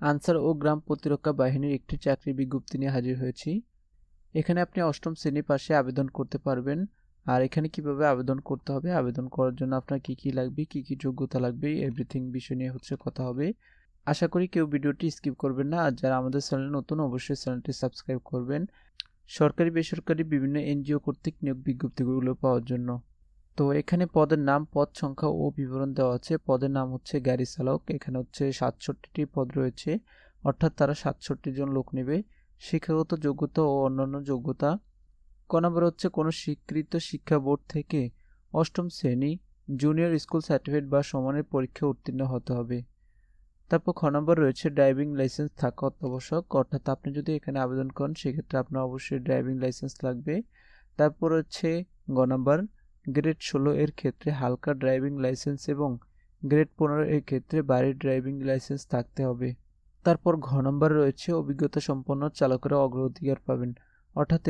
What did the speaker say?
Answer ও গ্রাম প্রতিরক্ষা বাহিনীর একটি চাকরি বিজ্ঞপ্তি নিয়ে হাজির হয়েছি। এখানে আপনি অষ্টম শ্রেণি পাশে আবেদন করতে পারবেন। আর এখানে কীভাবে আবেদন করতে হবে, আবেদন করার জন্য আপনার কি কি লাগবে, কি কি যোগ্যতা লাগবে এভরিথিং বিষয় নিয়ে হচ্ছে কথা হবে। আশা করি কেউ ভিডিওটি স্কিপ করবেন না। আর যারা আমাদের চ্যানেল নতুন, অবশ্যই চ্যানেলটি সাবস্ক্রাইব করবেন। সরকারি, বেসরকারি বিভিন্ন এনজিও কর্তৃক নিয়োগ বিজ্ঞপ্তিগুলো পাওয়ার জন্য। তো এখানে পদের নাম, পদ সংখ্যা ও বিবরণ দেওয়া আছে। পদের নাম হচ্ছে গাড়ি চালক, এখানে হচ্ছে সাতষট্টিটি পদ রয়েছে, অর্থাৎ তারা সাতষট্টি জন লোক নেবে। শিক্ষাগত যোগ্যতা ও অন্যান্য যোগ্যতা। ক নম্বর হচ্ছে কোনো স্বীকৃত শিক্ষা বোর্ড থেকে অষ্টম শ্রেণি জুনিয়র স্কুল সার্টিফিকেট বা সমানের পরীক্ষা উত্তীর্ণ হতে হবে। তারপর খ নম্বর রয়েছে ড্রাইভিং লাইসেন্স থাকা অত্যাবশ্যক অর্থাৎ আপনি যদি এখানে আবেদন করেন, সেক্ষেত্রে আপনার অবশ্যই ড্রাইভিং লাইসেন্স লাগবে। তারপর হচ্ছে গ নম্বর গ্রেড ষোলো এর ক্ষেত্রে হালকা ড্রাইভিং লাইসেন্স এবং গ্রেড পনেরো এর ক্ষেত্রে বাড়ির ড্রাইভিং লাইসেন্স থাকতে হবে। তারপর ঘ নম্বর রয়েছে অভিজ্ঞতা সম্পন্ন চালকেরা অগ্রাধিকার পাবেন। অর্থাৎ